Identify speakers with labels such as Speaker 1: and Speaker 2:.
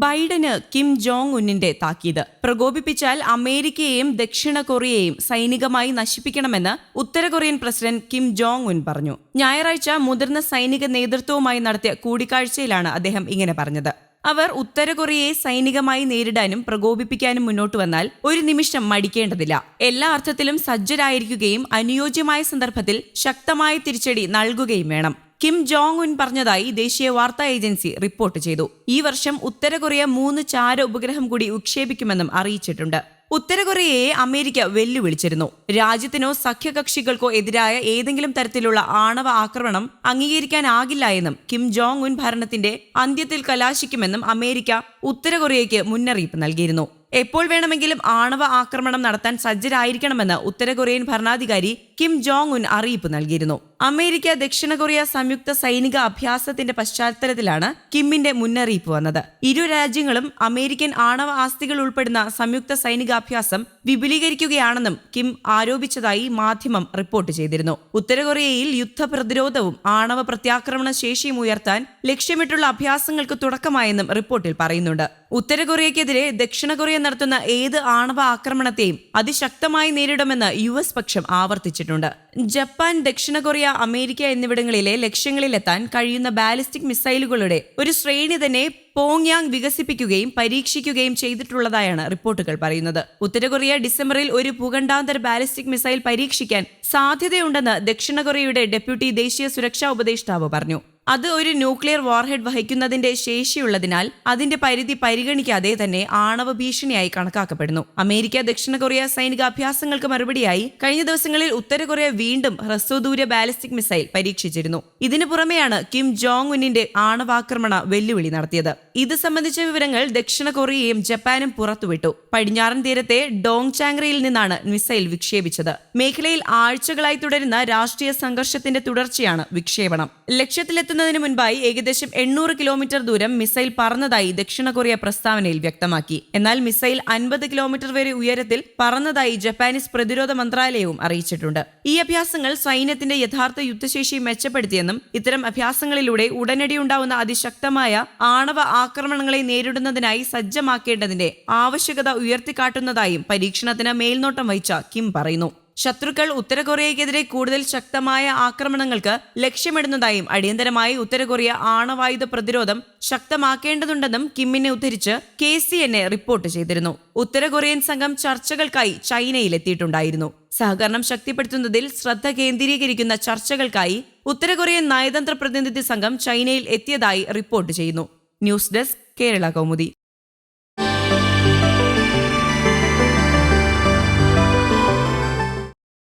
Speaker 1: ബൈഡന് Kim Jong ഉന്നിന്റെ താക്കീത്. പ്രകോപിപ്പിച്ചാൽ അമേരിക്കയെയും ദക്ഷിണ കൊറിയയെയും സൈനികമായി നശിപ്പിക്കണമെന്ന് ഉത്തര Korean president Kim Jong Un പറഞ്ഞു. ഞായറാഴ്ച മുതിർന്ന സൈനിക നേതൃത്വവുമായി നടത്തിയ കൂടിക്കാഴ്ചയിലാണ് അദ്ദേഹം ഇങ്ങനെ പറഞ്ഞത്. അവർ ഉത്തര കൊറിയയെ സൈനികമായി നേരിടാനും പ്രകോപിപ്പിക്കാനും മുന്നോട്ട് വന്നാൽ ഒരു നിമിഷം മടിക്കേണ്ടതില്ല. എല്ലാ അർത്ഥത്തിലും സജ്ജരായിരിക്കുകയും അനുയോജ്യമായ സന്ദർഭത്തിൽ ശക്തമായ തിരിച്ചടി നൽകുകയും വേണം. കിം ജോങ് ഉൻ പറഞ്ഞതായി ദേശീയ വാർത്താ ഏജൻസി റിപ്പോർട്ട് ചെയ്തു. ഈ വർഷം ഉത്തര കൊറിയ മൂന്ന് ചാര ഉപഗ്രഹം കൂടി ഉക്ഷേപിക്കുമെന്നും അറിയിച്ചിട്ടുണ്ട്. ഉത്തര കൊറിയയെ അമേരിക്ക വെല്ലുവിളിച്ചിരുന്നു. രാജ്യത്തിനോ സഖ്യകക്ഷികൾക്കോ എതിരായ ഏതെങ്കിലും തരത്തിലുള്ള ആണവ ആക്രമണം അംഗീകരിക്കാനാകില്ല എന്നും കിം ജോങ് ഉൻ ഭരണത്തിന്റെ അന്ത്യത്തിൽ കലാശിക്കുമെന്നും അമേരിക്ക ഉത്തര കൊറിയയ്ക്ക് മുന്നറിയിപ്പ് നൽകിയിരുന്നു. എപ്പോൾ വേണമെങ്കിലും ആണവ ആക്രമണം നടത്താൻ സജ്ജരായിരിക്കണമെന്ന് ഉത്തര കൊറിയൻ ഭരണാധികാരി കിം ജോങ് ഉൻ അറിയിപ്പ് നൽകിയിരുന്നു. അമേരിക്ക ദക്ഷിണ കൊറിയ സംയുക്ത സൈനിക അഭ്യാസത്തിന്റെ പശ്ചാത്തലത്തിലാണ് കിമ്മിന്റെ മുന്നറിയിപ്പ് വന്നത്. ഇരു രാജ്യങ്ങളും അമേരിക്കൻ ആണവ ആസ്തികൾ ഉൾപ്പെടുന്ന സംയുക്ത സൈനികാഭ്യാസം വിപുലീകരിക്കുകയാണെന്നും കിം ആരോപിച്ചതായി മാധ്യമം റിപ്പോർട്ട് ചെയ്തിരുന്നു. ഉത്തര കൊറിയയിൽ യുദ്ധപ്രതിരോധവും ആണവ പ്രത്യാക്രമണ ശേഷിയും ഉയർത്താൻ ലക്ഷ്യമിട്ടുള്ള അഭ്യാസങ്ങൾക്ക് തുടക്കമായെന്നും റിപ്പോർട്ടിൽ പറയുന്നുണ്ട്. ഉത്തര കൊറിയക്കെതിരെ ദക്ഷിണ കൊറിയ നടത്തുന്ന ഏത് ആണവ ആക്രമണത്തെയും അതിശക്തമായി നേരിടുമെന്ന് യു എസ് പക്ഷം ആവർത്തിച്ചിട്ടുണ്ട്. ജപ്പാൻ ദക്ഷിണ കൊറിയ അമേരിക്ക എന്നിവിടങ്ങളിലെ ലക്ഷ്യങ്ങളിലെത്താൻ കഴിയുന്ന ബാലിസ്റ്റിക് മിസൈലുകളുടെ ഒരു ശ്രേണി തന്നെ പോങ്യാങ് വികസിപ്പിക്കുകയും പരീക്ഷിക്കുകയും ചെയ്തിട്ടുള്ളതായാണ് റിപ്പോർട്ടുകൾ പറയുന്നത്. ഉത്തര കൊറിയ ഡിസംബറിൽ ഒരു ഭൂഖണ്ഡാന്തര ബാലിസ്റ്റിക് മിസൈൽ പരീക്ഷിക്കാൻ സാധ്യതയുണ്ടെന്ന് ദക്ഷിണ കൊറിയയുടെ ഡെപ്യൂട്ടി ദേശീയ സുരക്ഷാ ഉപദേഷ്ടാവ് പറഞ്ഞു. അത് ഒരു ന്യൂക്ലിയർ വാർഹെഡ് വഹിക്കുന്നതിന്റെ ശേഷിയുള്ളതിനാൽ അതിന്റെ പരിധി പരിഗണിക്കാതെ തന്നെ ആണവ ഭീഷണിയായി കണക്കാക്കപ്പെടുന്നു. അമേരിക്ക ദക്ഷിണ കൊറിയ സൈനിക അഭ്യാസങ്ങൾക്ക് മറുപടിയായി കഴിഞ്ഞ ദിവസങ്ങളിൽ ഉത്തര കൊറിയ വീണ്ടും ഹ്രസ്വദൂര ബാലിസ്റ്റിക് മിസൈൽ പരീക്ഷിച്ചിരുന്നു. ഇതിനു പുറമെയാണ് കിം ജോങ് ഉന്നിന്റെ ആണവാക്രമണ വെല്ലുവിളി നടത്തിയത്. ഇത് സംബന്ധിച്ച വിവരങ്ങൾ ദക്ഷിണ കൊറിയയും ജപ്പാനും പുറത്തുവിട്ടു. പടിഞ്ഞാറൻ തീരത്തെ ഡോങ് ചാങ്റയിൽ നിന്നാണ് മിസൈൽ വിക്ഷേപിച്ചത്. മേഖലയിൽ ആഴ്ചകളായി തുടരുന്ന രാഷ്ട്രീയ സംഘർഷത്തിന്റെ തുടർച്ചയാണ് വിക്ഷേപണം. ലക്ഷ്യത്തിലെത്തുന്നതിന് മുൻപായി ഏകദേശം എണ്ണൂറ് കിലോമീറ്റർ ദൂരം മിസൈൽ പറന്നതായി ദക്ഷിണ കൊറിയ പ്രസ്താവനയിൽ വ്യക്തമാക്കി. എന്നാൽ മിസൈൽ അൻപത് കിലോമീറ്റർ വരെ ഉയരത്തിൽ പറന്നതായി ജപ്പാനീസ് പ്രതിരോധ മന്ത്രാലയവും അറിയിച്ചിട്ടുണ്ട്. ഈ അഭ്യാസങ്ങൾ സൈന്യത്തിന്റെ യഥാർത്ഥ യുദ്ധശേഷി മെച്ചപ്പെടുത്തിയെന്നും ഇത്തരം അഭ്യാസങ്ങളിലൂടെ ഉടനടി ഉണ്ടാവുന്ന അതിശക്തമായ ആണവ ആക്രമണങ്ങളെ നേരിടുന്നതിനായി സജ്ജമാക്കേണ്ടതിന്റെ ആവശ്യകത ഉയർത്തിക്കാട്ടുന്നതായും പരീക്ഷണത്തിന് മേൽനോട്ടം വഹിച്ച കിം പറയുന്നു. ശത്രുക്കൾ ഉത്തര കൊറിയയ്ക്കെതിരെ കൂടുതൽ ശക്തമായ ആക്രമണങ്ങൾക്ക് ലക്ഷ്യമിടുന്നതായും അടിയന്തരമായി ഉത്തര കൊറിയ ആണവായുധ പ്രതിരോധം ശക്തമാക്കേണ്ടതുണ്ടെന്നും കിമ്മിനെ ഉദ്ധരിച്ച് കെ സി എന്നെ റിപ്പോർട്ട് ചെയ്തിരുന്നു. ഉത്തര കൊറിയൻ സംഘം ചർച്ചകൾക്കായി ചൈനയിലെത്തിയിട്ടുണ്ടായിരുന്നു. സഹകരണം ശക്തിപ്പെടുത്തുന്നതിൽ ശ്രദ്ധ കേന്ദ്രീകരിക്കുന്ന ചർച്ചകൾക്കായി ഉത്തര കൊറിയൻ നയതന്ത്ര പ്രതിനിധി സംഘം ചൈനയിൽ എത്തിയതായി റിപ്പോർട്ട് ചെയ്യുന്നു. News desk Kerala Kaumudi.